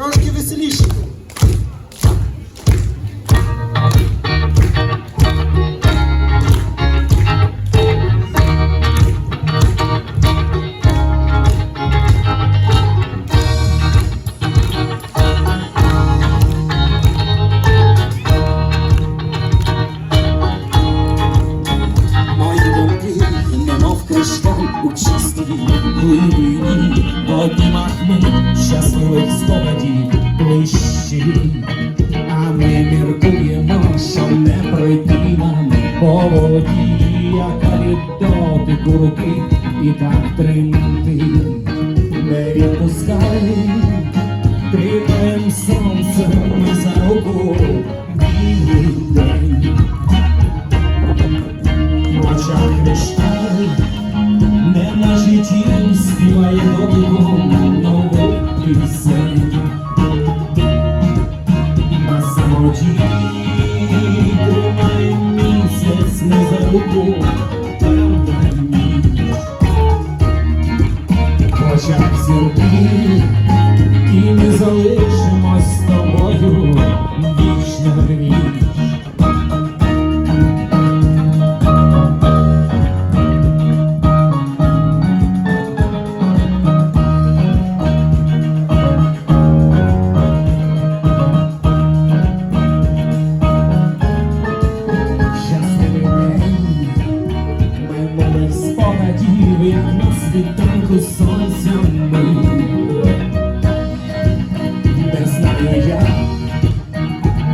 Трошки веселіше. Воді, яка від дотику руки і так тримати, не відпускай, тримаєм сонцем за руку, білий день. В руку, темна світанку сонця ми. Не знаю я,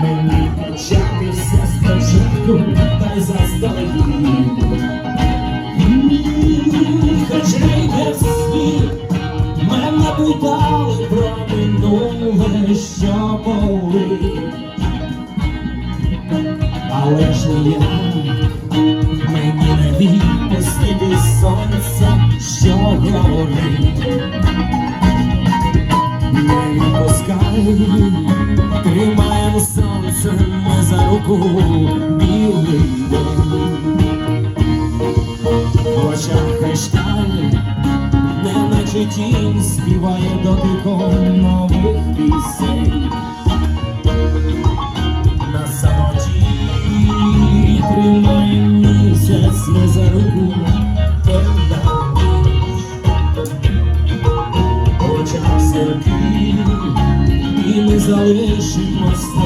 мені почати все спочатку, та й заздалегідь. Хоча йде світ, мене питали про минуле, що болить. Але ж не я, горить. Не відпускай, тримаємо сонце ми за руку білий день. В очах не наче тінь співає дотиком В очах